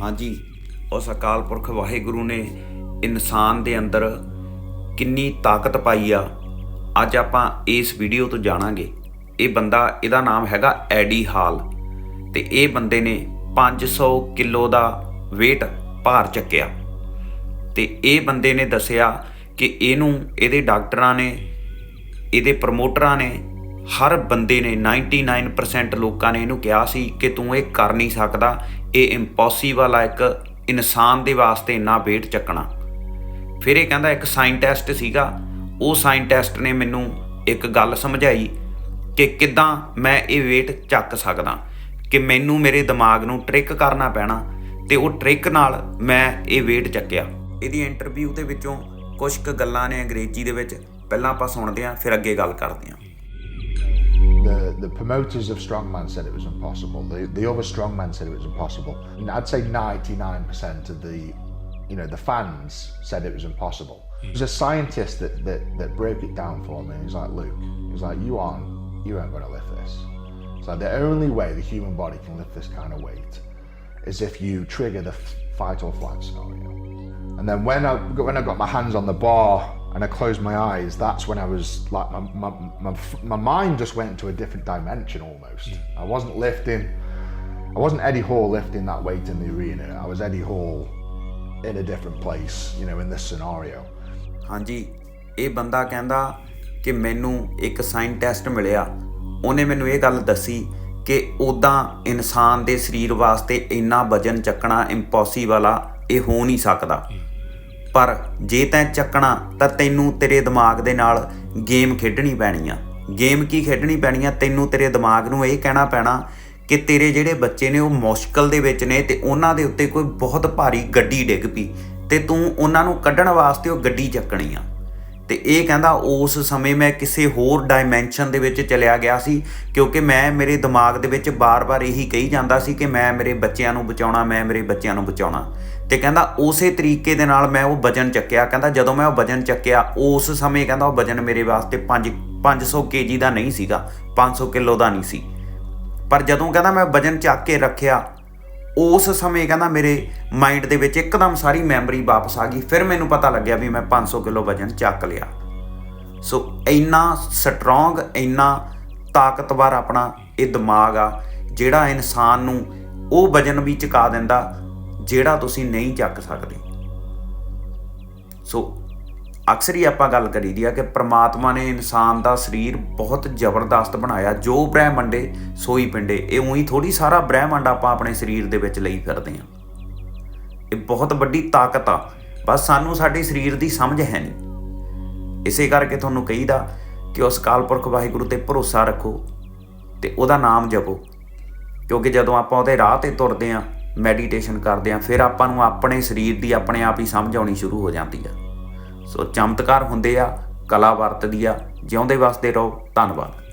ਹਾਂਜੀ, ਉਸ ਅਕਾਲ ਪੁਰਖ ਵਾਹਿਗੁਰੂ ਨੇ ਇਨਸਾਨ ਦੇ ਅੰਦਰ ਕਿੰਨੀ ਤਾਕਤ ਪਾਈ ਆ। ਅੱਜ ਆਪਾਂ ਇਸ ਵੀਡੀਓ ਤੋਂ ਜਾਣਾਂਗੇ। ਇਹ ਬੰਦਾ, ਇਹਦਾ ਨਾਮ ਹੈਗਾ ਐਡੀ ਹਾਲ ਤੇ ਇਹ ਬੰਦੇ ਨੇ 500 ਕਿਲੋ ਦਾ weight ਭਾਰ ਚੱਕਿਆ। ਤੇ ਇਹ ਬੰਦੇ ਨੇ ਦੱਸਿਆ ਕਿ ਇਹਨੂੰ ਇਹਦੇ ਡਾਕਟਰਾਂ ਨੇ, ਇਹਦੇ ਪ੍ਰਮੋਟਰਾਂ ਨੇ, ਹਰ ਬੰਦੇ ਨੇ 99% ਲੋਕਾਂ ਨੇ ਇਹਨੂੰ ਕਿਹਾ ਸੀ ਕਿ ਤੂੰ ਇਹ ਕਰ ਨਹੀਂ ਸਕਦਾ ਇਹ ਇੰਪੋਸੀਬਲ ਆ ਇੱਕ ਇਨਸਾਨ ਦੇ ਵਾਸਤੇ ਇੰਨਾ ਵੇਟ ਚੱਕਣਾ। ਫਿਰ ਇਹ ਕਹਿੰਦਾ ਇੱਕ ਸਾਇੰਟਿਸਟ ਸੀਗਾ। ਉਹ ਸਾਇੰਟਿਸਟ ਨੇ ਮੈਨੂੰ ਇੱਕ ਗੱਲ ਸਮਝਾਈ ਕਿ ਕਿੱਦਾਂ ਮੈਂ ਇਹ weight ਚੱਕ ਸਕਦਾ, ਕਿ ਮੈਨੂੰ ਮੇਰੇ ਦਿਮਾਗ ਨੂੰ ਟ੍ਰਿਕ ਕਰਨਾ ਪੈਣਾ ਤੇ ਉਹ ਟ੍ਰਿਕ ਨਾਲ ਮੈਂ ਇਹ weight ਚੱਕਿਆ। ਇਹਦੀ ਇੰਟਰਵਿਊ ਦੇ ਵਿੱਚੋਂ ਕੁਝ ਕੁ ਗੱਲਾਂ ਨੇ ਅੰਗਰੇਜ਼ੀ ਦੇ ਵਿੱਚ। ਪਹਿਲਾਂ ਆਪਾਂ ਸੁਣਦੇ ਹਾਂ, ਫਿਰ ਅੱਗੇ ਗੱਲ ਕਰਦੇ ਹਾਂ। The, promoters of strongman said it was impossible. The, the other strongman said it was impossible. And I'd say 99% of the, you know, the fans said it was impossible. Hmm. There's a scientist that, that, that broke it down for me. He's like, Luke, he's like, you aren't, you aren't going to lift this. So the only way the human body can lift this kind of weight is if you trigger the fight or flight scenario. And then when I when I got my hands on the bar and I closed my eyes, that's when I was like my my, my, my mind just went into a different dimension almost. I wasn't lifting, I wasn't Eddie Hall lifting that weight in the arena. I was Eddie Hall in a different place, you know, in this scenario. ਹਾਂਜੀ ਇਹ ਬੰਦਾ ਕਹਿੰਦਾ ਕਿ ਮੈਨੂੰ ਇੱਕ scientist ਮਿਲਿਆ ਉਹਨੇ ਮੈਨੂੰ ਇਹ ਗੱਲ ਦੱਸੀ ਕਿ ਉਦਾਂ ਇਨਸਾਨ ਦੇ ਸਰੀਰ ਵਾਸਤੇ ਇੰਨਾ ਵਜਨ ਚੱਕਣਾ ਇੰਪੋਸੀਬਲ ਆ ਇਹ ਹੋ ਨਹੀਂ ਸਕਦਾ ਪਰ ਜੇ ਤੈਂ ਚੱਕਣਾ ਤਾਂ ਤੈਨੂੰ ਤੇਰੇ ਦਿਮਾਗ ਦੇ ਨਾਲ ਗੇਮ ਖੇਡਣੀ ਪੈਣੀ ਆ। ਗੇਮ ਕੀ ਖੇਡਣੀ ਪੈਣੀ ਆ? ਤੈਨੂੰ ਤੇਰੇ ਦਿਮਾਗ ਨੂੰ ਇਹ ਕਹਿਣਾ ਪੈਣਾ ਕਿ ਤੇਰੇ ਜਿਹੜੇ ਬੱਚੇ ਨੇ ਉਹ ਮੁਸ਼ਕਲ ਦੇ ਵਿੱਚ ਨੇ ਤੇ ਉਹਨਾਂ ਦੇ ਉੱਤੇ ਕੋਈ ਬਹੁਤ ਭਾਰੀ ਗੱਡੀ ਡਿੱਗ ਪਈ ਤੇ ਤੂੰ ਉਹਨਾਂ ਨੂੰ ਕੱਢਣ ਵਾਸਤੇ ਉਹ ਗੱਡੀ ਚੱਕਣੀ ਆ। ਤੇ ਇਹ ਕਹਿੰਦਾ ਉਸ ਸਮੇਂ ਮੈਂ ਕਿਸੇ ਹੋਰ ਡਾਈਮੈਂਸ਼ਨ ਦੇ ਵਿੱਚ ਚਲਿਆ ਗਿਆ ਸੀ, ਕਿਉਂਕਿ ਮੈਂ ਮੇਰੇ ਦਿਮਾਗ ਦੇ ਵਿੱਚ ਬਾਰ-ਬਾਰ ਇਹੀ ਕਹੀ ਜਾਂਦਾ ਸੀ ਕਿ ਮੈਂ ਮੇਰੇ ਬੱਚਿਆਂ ਨੂੰ ਬਚਾਉਣਾ, ਮੈਂ ਮੇਰੇ ਬੱਚਿਆਂ ਨੂੰ ਬਚਾਉਣਾ। ਤੇ ਕਹਿੰਦਾ ਉਸੇ ਤਰੀਕੇ ਦੇ ਨਾਲ ਮੈਂ ਉਹ ਵਜਨ ਚੱਕਿਆ, ਕਹਿੰਦਾ ਜਦੋਂ ਮੈਂ ਉਹ ਵਜਨ ਚੱਕਿਆ, ਉਸ ਸਮੇਂ ਕਹਿੰਦਾ ਉਹ ਵਜਨ ਮੇਰੇ ਵਾਸਤੇ 5 500 ਕੇਜੀ ਦਾ ਨਹੀਂ ਸੀਗਾ 500 ਕਿਲੋ ਦਾ ਨਹੀਂ ਸੀ। ਪਰ ਜਦੋਂ ਕਹਿੰਦਾ ਮੈਂ ਵਜਨ ਚੱਕ ਕੇ ਰੱਖਿਆ ਉਸ ਸਮੇਂ ਕਹਿੰਦਾ ਮੇਰੇ ਮਾਈਂਡ ਦੇ ਵਿੱਚ ਇੱਕਦਮ ਸਾਰੀ ਮੈਮਰੀ ਵਾਪਸ ਆ ਗਈ। ਫਿਰ ਮੈਨੂੰ ਪਤਾ ਲੱਗਿਆ ਵੀ ਮੈਂ 500 ਕਿਲੋ ਵਜਨ ਚੱਕ ਲਿਆ। ਸੋ ਇੰਨਾ ਸਟਰੋਂਗ ਇੰਨਾ ਤਾਕਤਵਰ ਆਪਣਾ ਇਹ ਦਿਮਾਗ ਆ, ਜਿਹੜਾ ਇਨਸਾਨ ਨੂੰ ਉਹ ਵਜਨ ਵੀ ਚੁਕਾ ਦਿੰਦਾ, ਜਿਹੜਾ ਤੁਸੀਂ ਨਹੀਂ ਚੱਕ ਸਕਦੇ। ਸੋ ਅਕਸਰ ਹੀ ਆਪਾਂ ਗੱਲ ਕਰੀ ਦੀ ਆ ਕਿ ਪ੍ਰਮਾਤਮਾ ਨੇ ਇਨਸਾਨ ਦਾ ਸਰੀਰ ਬਹੁਤ ਜ਼ਬਰਦਸਤ ਬਣਾਇਆ, ਜੋ ਬ੍ਰਹਿਮੰਡੇ ਸੋਈ ਪਿੰਡੇ, ਇਹ ਉਹੀ ਥੋੜੀ ਸਾਰਾ ਬ੍ਰਹਿਮੰਡ ਆਪਾਂ ਆਪਣੇ ਸਰੀਰ ਦੇ ਵਿੱਚ ਲਈ ਫਿਰਦੇ ਆ ਇਹ ਬਹੁਤ ਵੱਡੀ ਤਾਕਤ ਆ, ਬਸ ਸਾਨੂੰ ਸਾਡੇ ਸਰੀਰ ਦੀ ਸਮਝ ਹੈ ਨਹੀਂ। ਇਸੇ ਕਰਕੇ ਤੁਹਾਨੂੰ ਕਹੀਦਾ ਕਿ ਉਸ ਕਾਲ ਪੁਰਖ ਵਾਹਿਗੁਰੂ ਤੇ ਭਰੋਸਾ ਰੱਖੋ ਤੇ ਉਹਦਾ ਨਾਮ ਜਪੋ। ਕਿਉਂਕਿ ਜਦੋਂ ਆਪਾਂ ਉਹਦੇ ਰਾਹ ਤੇ ਤੁਰਦੇ ਆ ਮੈਡੀਟੇਸ਼ਨ ਕਰਦੇ ਆ ਫਿਰ ਆਪਾਂ ਨੂੰ ਆਪਣੇ ਸਰੀਰ ਦੀ ਆਪਣੇ ਆਪ ਹੀ ਸਮਝ ਆਉਣੀ ਸ਼ੁਰੂ ਹੋ ਜਾਂਦੀ ਆ। ਸੋ ਚਮਤਕਾਰ ਹੁੰਦੇ ਆ ਕਲਾ ਵਰਤਦੀ ਆ ਜਿਉਂਦੇ ਵਸਦੇ ਰਹੋ ਧੰਨਵਾਦ।